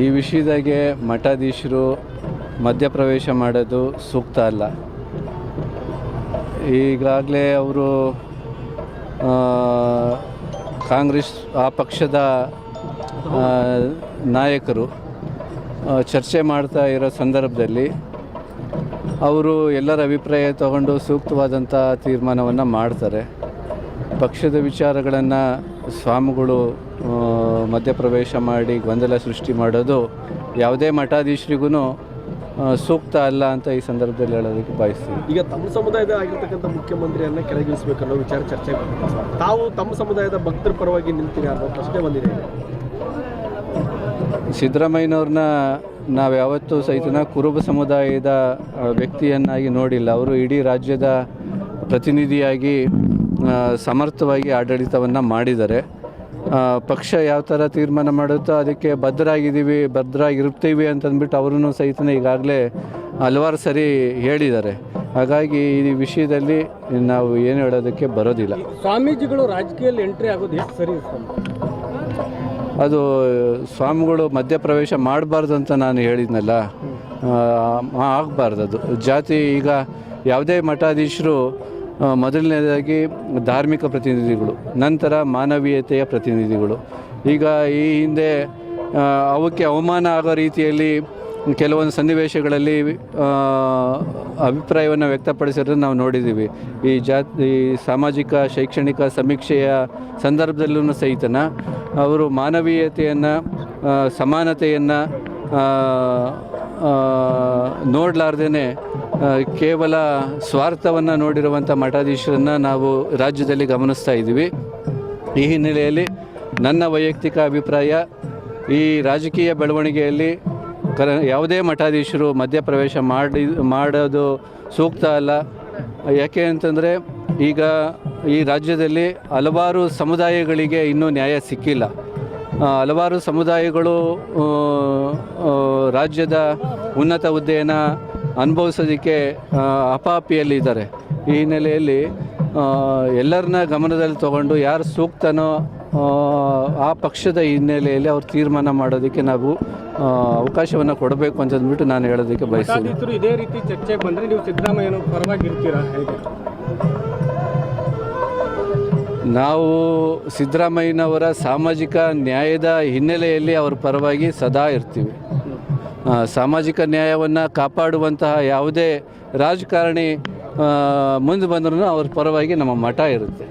ಈ ವಿಷಯದಾಗೆ ಮಠಾಧೀಶರು ಮಧ್ಯಪ್ರವೇಶ ಮಾಡೋದು ಸೂಕ್ತ ಅಲ್ಲ. ಈಗಾಗಲೇ ಅವರು ಕಾಂಗ್ರೆಸ್, ಆ ಪಕ್ಷದ ನಾಯಕರು ಚರ್ಚೆ ಮಾಡ್ತಾ ಇರೋ ಸಂದರ್ಭದಲ್ಲಿ ಅವರು ಎಲ್ಲರ ಅಭಿಪ್ರಾಯ ತಗೊಂಡು ಸೂಕ್ತವಾದಂಥ ತೀರ್ಮಾನವನ್ನು ಮಾಡ್ತಾರೆ. ಪಕ್ಷದ ವಿಚಾರಗಳನ್ನು ಸ್ವಾಮಿಗಳು ಮಧ್ಯಪ್ರವೇಶ ಮಾಡಿ ಗೊಂದಲ ಸೃಷ್ಟಿ ಮಾಡೋದು ಯಾವುದೇ ಮಠಾಧೀಶರಿಗೂ ಸೂಕ್ತ ಅಲ್ಲ ಅಂತ ಈ ಸಂದರ್ಭದಲ್ಲಿ ಹೇಳೋದಕ್ಕೆ ಬಯಸ್ತೀನಿ. ಈಗ ತಮ್ಮ ಸಮುದಾಯದ ಆಗಿರ್ತಕ್ಕಂಥ ಮುಖ್ಯಮಂತ್ರಿಯನ್ನ ಕೆಳಗಿಳಿಸಬೇಕು ಅನ್ನೋ ವಿಚಾರ ಚರ್ಚೆ ತಾವು ತಮ್ಮ ಸಮುದಾಯದ ಭಕ್ತರ ಪರವಾಗಿ ನಿಲ್ತೀರಿ ಅನ್ನೋ ಪ್ರಶ್ನೆ ಬಂದಿದೆ. ಸಿದ್ದರಾಮಯ್ಯನವ್ರನ್ನ ನಾವು ಯಾವತ್ತೂ ಸಹಿತನ ಕುರುಬ ಸಮುದಾಯದ ವ್ಯಕ್ತಿಯನ್ನಾಗಿ ನೋಡಿಲ್ಲ. ಅವರು ಇಡೀ ರಾಜ್ಯದ ಪ್ರತಿನಿಧಿಯಾಗಿ ಸಮರ್ಥವಾಗಿ ಆಡಳಿತವನ್ನು ಮಾಡಿದ್ದಾರೆ ಪಕ್ಷ ಯಾವ ಥರ ತೀರ್ಮಾನ ಮಾಡುತ್ತೋ ಅದಕ್ಕೆ ಭದ್ರಾಗಿದ್ದೀವಿ ಭದ್ರಾಗಿರ್ತೀವಿ ಅಂತಂದ್ಬಿಟ್ಟು ಅವರೂ ಸಹಿತ ಈಗಾಗಲೇ ಹಲವಾರು ಸರಿ ಹೇಳಿದ್ದಾರೆ. ಹಾಗಾಗಿ ಈ ವಿಷಯದಲ್ಲಿ ನಾವು ಏನು ಹೇಳೋದಕ್ಕೆ ಬರೋದಿಲ್ಲ. ಸ್ವಾಮೀಜಿಗಳು ರಾಜಕೀಯದಲ್ಲಿ ಎಂಟ್ರಿ ಆಗೋದು ಎಷ್ಟು ಸರಿ ಅದು ಸ್ವಾಮಿಗಳು ಮಧ್ಯಪ್ರವೇಶ ಮಾಡಬಾರ್ದು ಅಂತ ನಾನು ಹೇಳಿದ್ನಲ್ಲ ಆಗಬಾರ್ದು ಅದು. ಜಾತಿ ಈಗ ಯಾವುದೇ ಮಠಾಧೀಶರು ಮೊದಲನೇದಾಗಿ ಧಾರ್ಮಿಕ ಪ್ರತಿನಿಧಿಗಳು, ನಂತರ ಮಾನವೀಯತೆಯ ಪ್ರತಿನಿಧಿಗಳು. ಈಗ ಈ ಹಿಂದೆ ಅವಕ್ಕೆ ಅವಮಾನ ಆಗೋ ರೀತಿಯಲ್ಲಿ ಕೆಲವೊಂದು ಸನ್ನಿವೇಶಗಳಲ್ಲಿ ಅಭಿಪ್ರಾಯವನ್ನು ವ್ಯಕ್ತಪಡಿಸಿರೋದನ್ನು ನಾವು ನೋಡಿದ್ದೀವಿ. ಈ ಜಾತಿ ಸಾಮಾಜಿಕ, ಶೈಕ್ಷಣಿಕ ಸಮೀಕ್ಷೆಯ ಸಂದರ್ಭದಲ್ಲೂ ಸಹಿತನ ಅವರು ಮಾನವೀಯತೆಯನ್ನು ಸಮಾನತೆಯನ್ನು ನೋಡಲಾರ್ದೇ ಕೇವಲ ಸ್ವಾರ್ಥವನ್ನು ನೋಡಿರುವಂಥ ಮಠಾಧೀಶರನ್ನು ನಾವು ರಾಜ್ಯದಲ್ಲಿ ಗಮನಿಸ್ತಾ ಇದ್ದೀವಿ. ಈ ಹಿನ್ನೆಲೆಯಲ್ಲಿ ನನ್ನ ವೈಯಕ್ತಿಕ ಅಭಿಪ್ರಾಯ, ಈ ರಾಜಕೀಯ ಬೆಳವಣಿಗೆಯಲ್ಲಿ ಕರ, ಯಾವುದೇ ಮಠಾಧೀಶರು ಮಧ್ಯಪ್ರವೇಶ ಮಾಡಿ, ಮಾಡೋದು ಸೂಕ್ತ ಅಲ್ಲ. ಯಾಕೆ ಅಂತಂದರೆ, ಈಗ ಈ ರಾಜ್ಯದಲ್ಲಿ ಹಲವಾರು ಸಮುದಾಯಗಳಿಗೆ ಇನ್ನೂ ನ್ಯಾಯ ಸಿಕ್ಕಿಲ್ಲ. ಹಲವಾರು ಸಮುದಾಯಗಳು ರಾಜ್ಯದ ಉನ್ನತ ಹುದ್ದೆಯನ್ನು ಅನುಭವಿಸೋದಕ್ಕೆ ಅಪಾಪಿಯಲ್ಲಿದ್ದಾರೆ. ಈ ಹಿನ್ನೆಲೆಯಲ್ಲಿ ಎಲ್ಲರನ್ನ ಗಮನದಲ್ಲಿ ತಗೊಂಡು ಯಾರು ಸೂಕ್ತನೋ ಆ, ಪಕ್ಷದ ಹಿನ್ನೆಲೆಯಲ್ಲಿ ಅವ್ರು ತೀರ್ಮಾನ ಮಾಡೋದಕ್ಕೆ ನಾವು ಅವಕಾಶವನ್ನು ಕೊಡಬೇಕು ಅಂತಂದ್ಬಿಟ್ಟು ನಾನು ಹೇಳೋದಕ್ಕೆ ಬಯಸ್ತೀನಿ. ಇದೇ ರೀತಿ ಚರ್ಚೆಗೆ ಬಂದರೆ ನೀವು ಸಿದ್ದರಾಮಯ್ಯನ ಪರವಾಗಿ ಇರ್ತೀರಾ ಹೇಗೆ? ನಾವು ಸಿದ್ದರಾಮಯ್ಯನವರ ಸಾಮಾಜಿಕ ನ್ಯಾಯದ ಹಿನ್ನೆಲೆಯಲ್ಲಿ ಅವರ ಪರವಾಗಿ ಸದಾ ಇರ್ತೀವಿ. ಸಾಮಾಜಿಕ ನ್ಯಾಯವನ್ನು ಕಾಪಾಡುವಂತಹ ಯಾವುದೇ ರಾಜಕಾರಣಿ ಮುಂದೆ ಬಂದ್ರೂ ಅವ್ರ ಪರವಾಗಿ ನಮ್ಮ ಮಠ ಇರುತ್ತೆ.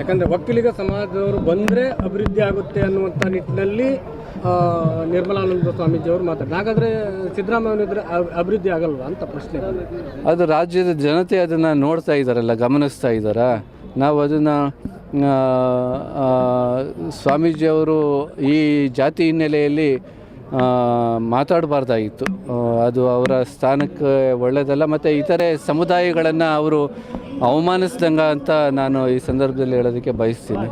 ಯಾಕಂದರೆ ಒಕ್ಕಲಿಗ ಸಮಾಜದವರು ಬಂದರೆ ಅಭಿವೃದ್ಧಿ ಆಗುತ್ತೆ ಅನ್ನುವಂಥ ನಿಟ್ಟಿನಲ್ಲಿ ನಿರ್ಮಲಾನಂದ ಸ್ವಾಮೀಜಿಯವರು ಮಾತಾಡ್ತಾರೆ. ಹಾಗಾದರೆ ಸಿದ್ದರಾಮಯ್ಯ ಇದ್ರೆ ಅಭಿವೃದ್ಧಿ ಆಗಲ್ವಾ ಅಂತ ಪ್ರಶ್ನೆ. ಅದು ರಾಜ್ಯದ ಜನತೆ ಅದನ್ನು ನೋಡ್ತಾ ಇದ್ದಾರಲ್ಲ ಗಮನಿಸ್ತಾ ಇದ್ದಾರಾ ನಾವು ಅದನ್ನು ಸ್ವಾಮೀಜಿಯವರು ಈ ಜಾತಿ ಹಿನ್ನೆಲೆಯಲ್ಲಿ ಮಾತಾಡಬಾರ್ದಾಗಿತ್ತು. ಅದು ಅವರ ಸ್ಥಾನಕ್ಕೆ ಒಳ್ಳೆಯದಲ್ಲ, ಮತ್ತು ಇತರೆ ಸಮುದಾಯಗಳನ್ನು ಅವರು ಅವಮಾನಿಸ್ದಂಗ ಅಂತ ನಾನು ಈ ಸಂದರ್ಭದಲ್ಲಿ ಹೇಳೋದಕ್ಕೆ ಬಯಸ್ತೀನಿ.